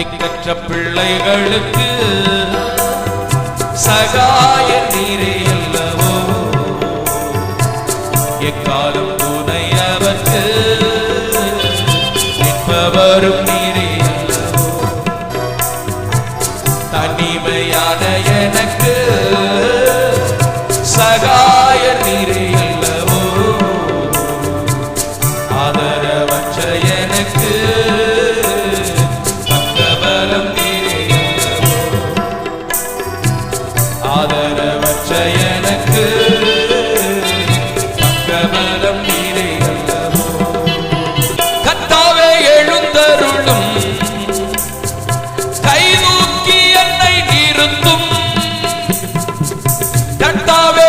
திக்கற்ற பிள்ளைகளுக்கு சகாய நீரே அல்லவோ? எக்காலம் துணை அவர்க்கு நிற்பவரும் நீரே அல்லவோ? தனிமையான ஆதரவற்ற எனக்கு பக்கபலம் நீரை கத்தாவே எழுந்தருளும். கை நோக்கி என்னை நிறுத்தும். கத்தாவே